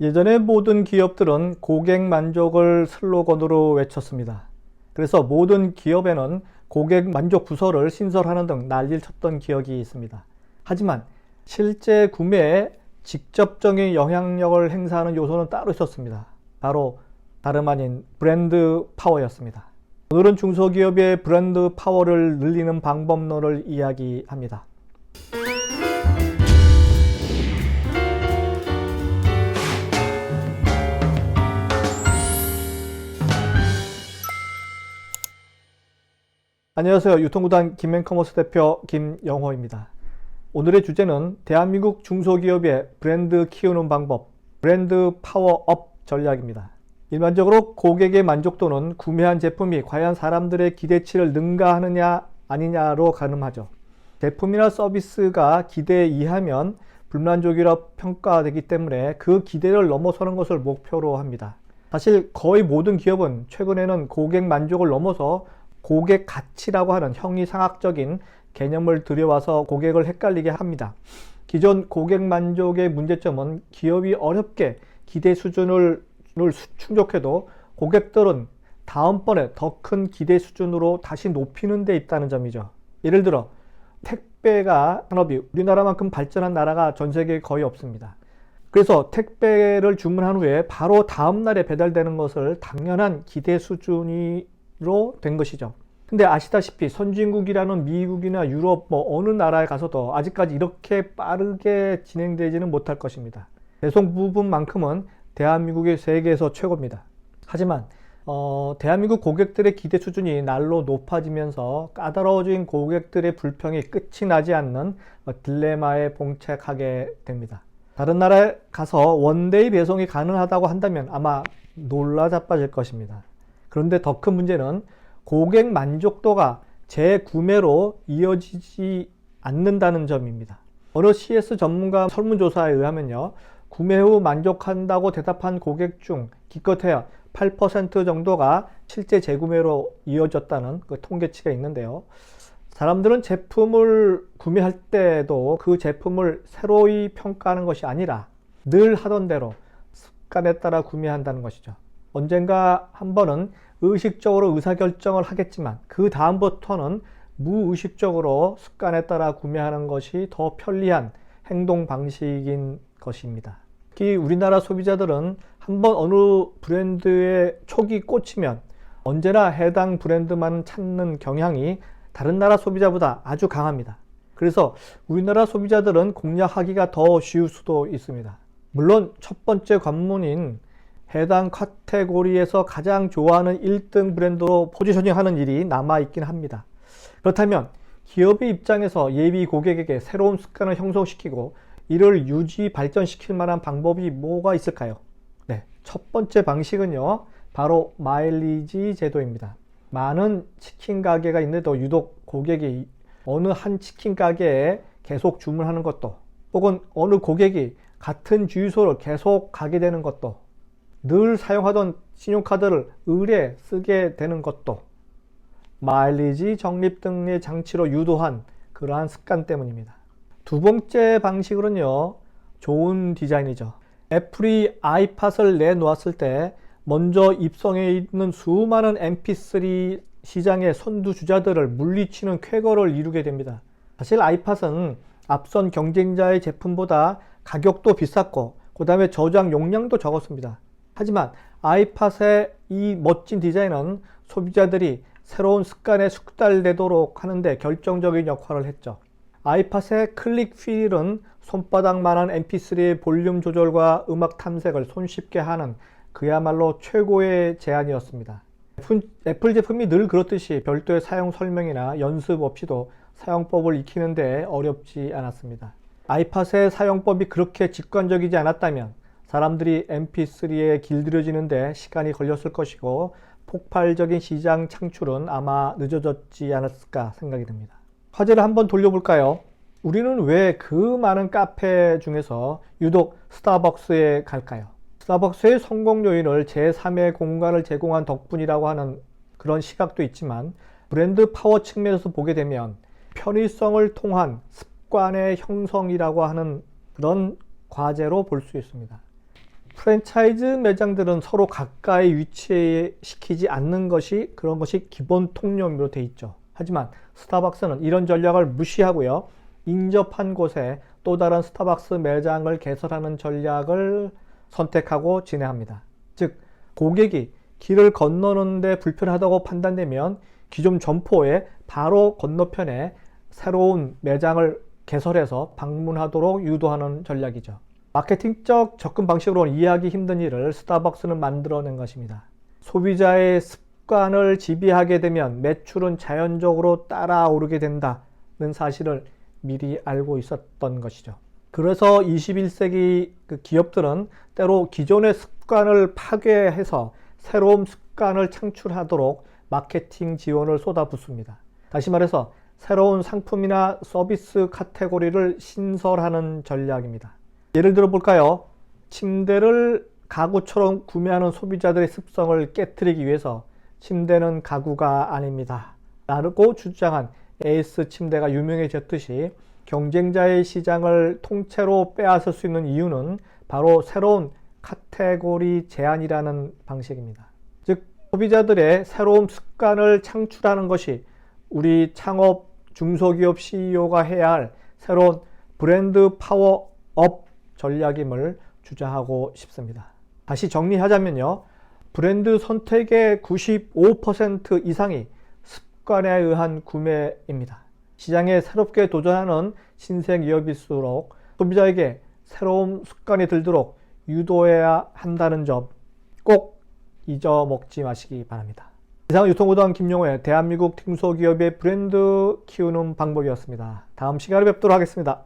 예전에 모든 기업들은 고객 만족을 슬로건으로 외쳤습니다. 그래서 모든 기업에는 고객 만족 부서를 신설하는 등 난리를 쳤던 기억이 있습니다. 하지만 실제 구매에 직접적인 영향력을 행사하는 요소는 따로 있었습니다. 바로 다름 아닌 브랜드 파워였습니다. 오늘은 중소기업의 브랜드 파워를 늘리는 방법론을 이야기합니다. 안녕하세요. 유통구단 김앤커머스 대표 김영호입니다. 오늘의 주제는 대한민국 중소기업의 브랜드 키우는 방법, 브랜드 파워업 전략입니다. 일반적으로 고객의 만족도는 구매한 제품이 과연 사람들의 기대치를 능가하느냐 아니냐로 가늠하죠. 제품이나 서비스가 기대에 이하면 불만족이라 평가되기 때문에 그 기대를 넘어서는 것을 목표로 합니다. 사실 거의 모든 기업은 최근에는 고객 만족을 넘어서 고객 가치라고 하는 형이상학적인 개념을 들여와서 고객을 헷갈리게 합니다. 기존 고객 만족의 문제점은 기업이 어렵게 기대 수준을 충족해도 고객들은 다음번에 더 큰 기대 수준으로 다시 높이는 데 있다는 점이죠. 예를 들어 택배가 산업이 우리나라만큼 발전한 나라가 전 세계에 거의 없습니다. 그래서 택배를 주문한 후에 바로 다음 날에 배달되는 것을 당연한 기대 수준이 된 것이죠. 근데 아시다시피 선진국이라는 미국이나 유럽 뭐 어느 나라에 가서도 아직까지 이렇게 빠르게 진행되지는 못할 것입니다. 배송 부분만큼은 대한민국이 세계에서 최고입니다. 하지만 어, 대한민국 고객들의 기대 수준이 날로 높아지면서 까다로워진 고객들의 불평이 끝이 나지 않는 딜레마에 봉착하게 됩니다. 다른 나라에 가서 원데이 배송이 가능하다고 한다면 아마 놀라 자빠질 것입니다. 그런데 더 큰 문제는 고객 만족도가 재구매로 이어지지 않는다는 점입니다. 어느 CS 전문가 설문조사에 의하면요. 구매 후 만족한다고 대답한 고객 중 기껏해야 8% 정도가 실제 재구매로 이어졌다는 그 통계치가 있는데요. 사람들은 제품을 구매할 때도 그 제품을 새로이 평가하는 것이 아니라 늘 하던 대로 습관에 따라 구매한다는 것이죠. 언젠가 한 번은 의식적으로 의사결정을 하겠지만 그 다음부터는 무의식적으로 습관에 따라 구매하는 것이 더 편리한 행동 방식인 것입니다. 특히 우리나라 소비자들은 한번 어느 브랜드에 촉이 꽂히면 언제나 해당 브랜드만 찾는 경향이 다른 나라 소비자보다 아주 강합니다. 그래서 우리나라 소비자들은 공략하기가 더 쉬울 수도 있습니다. 물론 첫 번째 관문인 해당 카테고리에서 가장 좋아하는 1등 브랜드로 포지셔닝 하는 일이 남아있긴 합니다. 그렇다면 기업의 입장에서 예비 고객에게 새로운 습관을 형성시키고 이를 유지 발전시킬 만한 방법이 뭐가 있을까요? 네, 첫 번째 방식은요, 바로 마일리지 제도입니다. 많은 치킨 가게가 있는데도 유독 고객이 어느 한 치킨 가게에 계속 주문하는 것도 혹은 어느 고객이 같은 주유소를 계속 가게 되는 것도 늘 사용하던 신용카드를 의뢰 쓰게 되는 것도 마일리지 적립 등의 장치로 유도한 그러한 습관 때문입니다. 두 번째 방식으로는요, 좋은 디자인이죠. 애플이 아이팟을 내놓았을 때 먼저 입성해 있는 수많은 mp3 시장의 선두주자들을 물리치는 쾌거를 이루게 됩니다. 사실 아이팟은 앞선 경쟁자의 제품보다 가격도 비쌌고 그 다음에 저장 용량도 적었습니다. 하지만 아이팟의 이 멋진 디자인은 소비자들이 새로운 습관에 숙달되도록 하는데 결정적인 역할을 했죠. 아이팟의 클릭 휠은 손바닥만한 mp3의 볼륨 조절과 음악 탐색을 손쉽게 하는 그야말로 최고의 제안이었습니다. 애플 제품이 늘 그렇듯이 별도의 사용 설명이나 연습 없이도 사용법을 익히는 데 어렵지 않았습니다. 아이팟의 사용법이 그렇게 직관적이지 않았다면 사람들이 mp3에 길들여지는데 시간이 걸렸을 것이고 폭발적인 시장 창출은 아마 늦어졌지 않았을까 생각이 듭니다. 화제를 한번 돌려볼까요? 우리는 왜 그 많은 카페 중에서 유독 스타벅스에 갈까요? 스타벅스의 성공 요인을 제3의 공간을 제공한 덕분이라고 하는 그런 시각도 있지만 브랜드 파워 측면에서 보게 되면 편의성을 통한 습관의 형성이라고 하는 그런 과제로 볼 수 있습니다. 프랜차이즈 매장들은 서로 가까이 위치시키지 않는 것이 그런 것이 기본 통념으로 돼 있죠. 하지만 스타벅스는 이런 전략을 무시하고요. 인접한 곳에 또 다른 스타벅스 매장을 개설하는 전략을 선택하고 진행합니다. 즉, 고객이 길을 건너는데 불편하다고 판단되면 기존 점포의 바로 건너편에 새로운 매장을 개설해서 방문하도록 유도하는 전략이죠. 마케팅적 접근 방식으로는 이해하기 힘든 일을 스타벅스는 만들어낸 것입니다. 소비자의 습관을 지배하게 되면 매출은 자연적으로 따라오르게 된다는 사실을 미리 알고 있었던 것이죠. 그래서 21세기 그 기업들은 때로 기존의 습관을 파괴해서 새로운 습관을 창출하도록 마케팅 지원을 쏟아붓습니다. 다시 말해서 새로운 상품이나 서비스 카테고리를 신설하는 전략입니다. 예를 들어 볼까요? 침대를 가구처럼 구매하는 소비자들의 습성을 깨뜨리기 위해서 침대는 가구가 아닙니다. 라고 주장한 에이스 침대가 유명해졌듯이 경쟁자의 시장을 통째로 빼앗을 수 있는 이유는 바로 새로운 카테고리 제한이라는 방식입니다. 즉, 소비자들의 새로운 습관을 창출하는 것이 우리 창업 중소기업 CEO가 해야 할 새로운 브랜드 파워업 전략임을 주장하고 싶습니다. 다시 정리하자면요. 브랜드 선택의 95% 이상이 습관에 의한 구매입니다. 시장에 새롭게 도전하는 신생 기업일수록 소비자에게 새로운 습관이 들도록 유도해야 한다는 점 꼭 잊어먹지 마시기 바랍니다. 이상은 유통고등학 김용호의 대한민국 중소기업의 브랜드 키우는 방법이었습니다. 다음 시간에 뵙도록 하겠습니다.